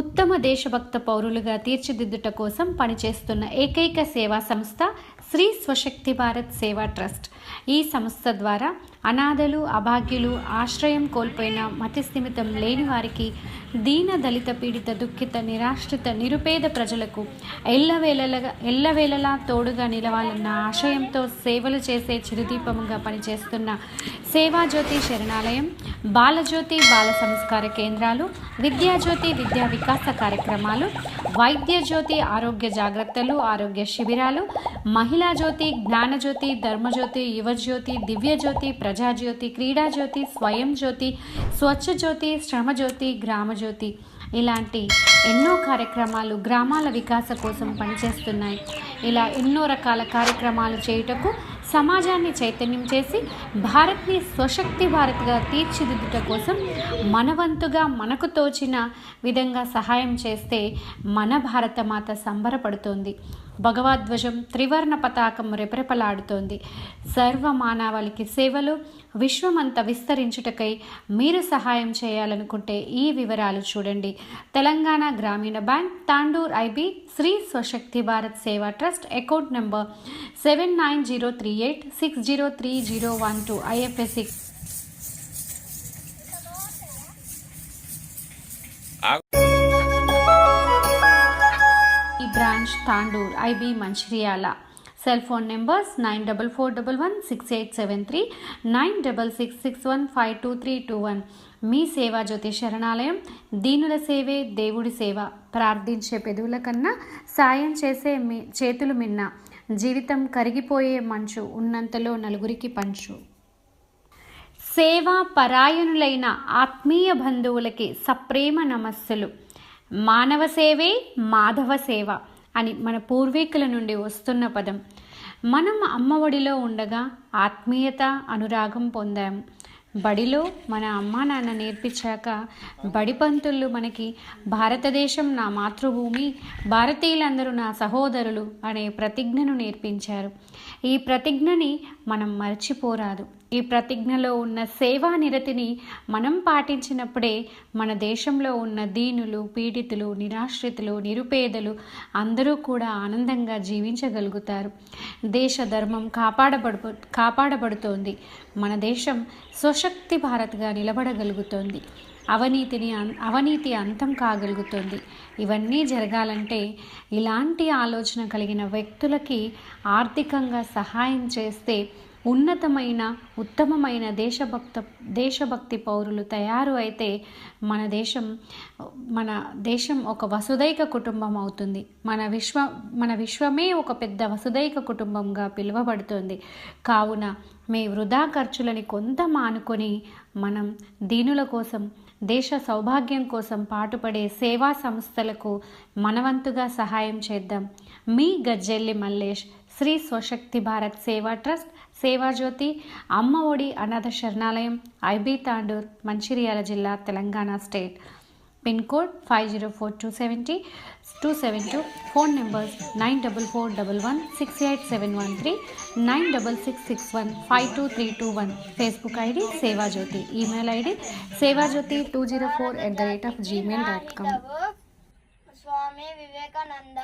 ఉత్తమ దేశభక్త పౌరులుగా తీర్చిదిద్దుట కోసం పనిచేస్తున్న ఏకైక సేవా సంస్థ శ్రీ స్వశక్తి భారత్ సేవా ట్రస్ట్. ఈ సంస్థ ద్వారా అనాథలు అభాగ్యులు ఆశ్రయం కోల్పోయిన మతిస్థిమితం లేని వారికి దీన దళిత పీడిత దుఃఖిత నిరాశ్రిత నిరుపేద ప్రజలకు ఎల్లవేళలగా ఎల్లవేళలా తోడుగా నిలవాలన్న ఆశయంతో సేవలు చేసే చిరుదీపముగా పనిచేస్తున్న సేవాజ్యోతి శరణాలయం బాలజ్యోతి బాల సంస్కార కేంద్రాలు విద్యాజ్యోతి విద్యా వికాస కార్యక్రమాలు వైద్య జ్యోతి ఆరోగ్య జాగ్రత్తలు ఆరోగ్య శిబిరాలు మహిళా జ్యోతి జ్ఞానజ్యోతి ధర్మజ్యోతి యువజ్యోతి దివ్యజ్యోతి ప్రజాజ్యోతి క్రీడాజ్యోతి స్వయం జ్యోతి స్వచ్ఛ జ్యోతి శ్రమజ్యోతి గ్రామజ్యోతి ఇలాంటి ఎన్నో కార్యక్రమాలు గ్రామాల వికాస కోసం పనిచేస్తున్నాయి. ఇలా ఎన్నో రకాల కార్యక్రమాలు చేయుటకు సమాజాన్ని చైతన్యం చేసి భారత్ని స్వశక్తి భారత్గా తీర్చిదిద్దుట కోసం మనవంతుగా మనకు తోచిన విధంగా సహాయం చేస్తే మన భారతమాత సంబరపడుతోంది. భగవద్ధ్వజం త్రివర్ణ పతాకం రెపరెపలాడుతోంది. సర్వ మానవాళికి సేవలు విశ్వమంతా విస్తరించుటకై మీరు సహాయం చేయాలనుకుంటే ఈ వివరాలు చూడండి. తెలంగాణ గ్రామీణ bank Tandur IB Shri Swashakti Bharat Seva trust account number seven nine zero three eight six zero three zero one two IFSC branch Tandur IB Mancherial. Cell phone numbers nine double four double one six eight seven three nine double six six one five two three two one. మీ సేవా జ్యోతి శరణాలయం దీనుల సేవే దేవుడి సేవ. ప్రార్థించే పెదవుల కన్నా సాయం చేసే మీ చేతులు మిన్న. జీవితం కరిగిపోయే మంచు ఉన్నంతలో నలుగురికి పంచు. సేవా పరాయణులైన ఆత్మీయ బంధువులకి సప్రేమ నమస్సులు. మానవ సేవే మాధవ సేవ. అని మన పూర్వీకుల నుండి వస్తున్న పదం. మనం అమ్మఒడిలో ఉండగా ఆత్మీయత అనురాగం పొందాం. బడిలో మన అమ్మా నాన్న నేర్పించాక బడి పంతులు మనకి భారతదేశం నా మాతృభూమి భారతీయులందరూ నా సహోదరులు అనే ప్రతిజ్ఞను నేర్పించారు. ఈ ప్రతిజ్ఞని మనం మర్చిపోరాదు. ఈ ప్రతిజ్ఞలో ఉన్న సేవా నిరతిని మనం పాటించినప్పుడే మన దేశంలో ఉన్న దీనులు పీడితులు నిరాశ్రితులు నిరుపేదలు అందరూ కూడా ఆనందంగా జీవించగలుగుతారు. దేశ ధర్మం కాపాడబడు కాపాడబడుతోంది. మన దేశం స్వశక్తి భారత్గా నిలబడగలుగుతోంది. అవినీతిని అవనీతి అవినీతి అంతం కాగలుగుతుంది. ఇవన్నీ జరగాలంటే ఇలాంటి ఆలోచన కలిగిన వ్యక్తులకి ఆర్థికంగా సహాయం చేస్తే ఉన్నతమైన ఉత్తమమైన దేశభక్త దేశభక్తి పౌరులు తయారు అయితే మన దేశం మన దేశం ఒక వసుదైక కుటుంబం అవుతుంది. మన విశ్వ మన విశ్వమే ఒక పెద్ద వసుదైక కుటుంబంగా పిలువబడుతుంది. కావున మీ వృధా ఖర్చులని కొంత మానుకొని మనం దీనుల కోసం దేశ సౌభాగ్యం కోసం పాటుపడే సేవా సంస్థలకు మనవంతుగా సహాయం చేద్దాం. మీ గజ్జెల్లి మల్లేష్ శ్రీ స్వశక్తి భారత్ సేవా ట్రస్ట్ సేవాజ్యోతి అమ్మ ఒడి అనాథ శరణాలయం ఐబీ తాండూర్ మంచిర్యాల జిల్లా Telangana state. Pin code five zero four two seventy two seven two. Phone numbers nine double four double one six eight seven one three nine double six six one five two three two one. Facebook ID Sevajyothi email ID Sevajyothi two zero four at the rate of Gmail dot com. Swami Vivekananda